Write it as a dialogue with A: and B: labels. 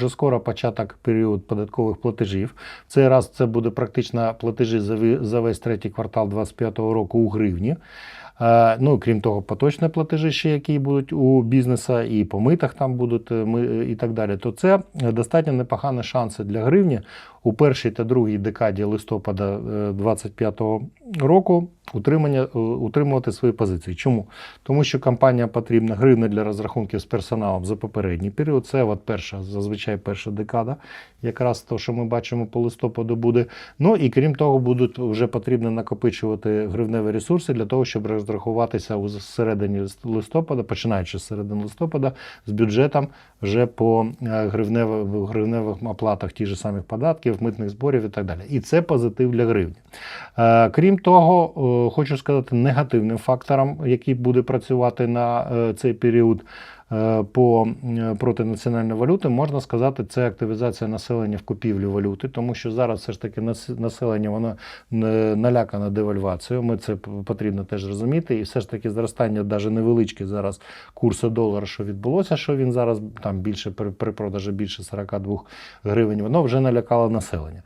A: Вже скоро початок період податкових платежів. В цей раз це буде практично платежі за весь третій квартал 2025 року у гривні. Е, Ну, крім того, поточні платежі, ще які будуть у бізнеса, і по митах там будуть е, е, і так далі. То це е, достатньо непогані шанси для гривні у першій та другій декаді листопада 2025 року утримання, е, утримувати свої позиції. Чому? Тому що компанія потрібна гривня для розрахунків з персоналом за попередній період. Це от перша, зазвичай перша декада, якраз то, що ми бачимо по листопаду буде. Ну і крім того, будуть вже потрібно накопичувати гривневі ресурси для того, щоб розрахуватися у середині листопада, починаючи з середини листопада, з бюджетом вже по е, гривневих, гривневих оплатах ті ж самих податків, митних зборів і так далі. І це позитив для гривні. Е, Крім того, хочу сказати, негативним фактором, який буде працювати на е, цей період е, по е, проти національної валюти, можна сказати, це активізація населення в купівлі валюти, тому що зараз все ж таки населення воно налякане девальвацією. Ми це потрібно теж розуміти. І все ж таки зростання, навіть невеличке зараз курсу долара, що відбулося, що він зараз там більше при, при продажі більше 42 гривень, воно вже налякало населення.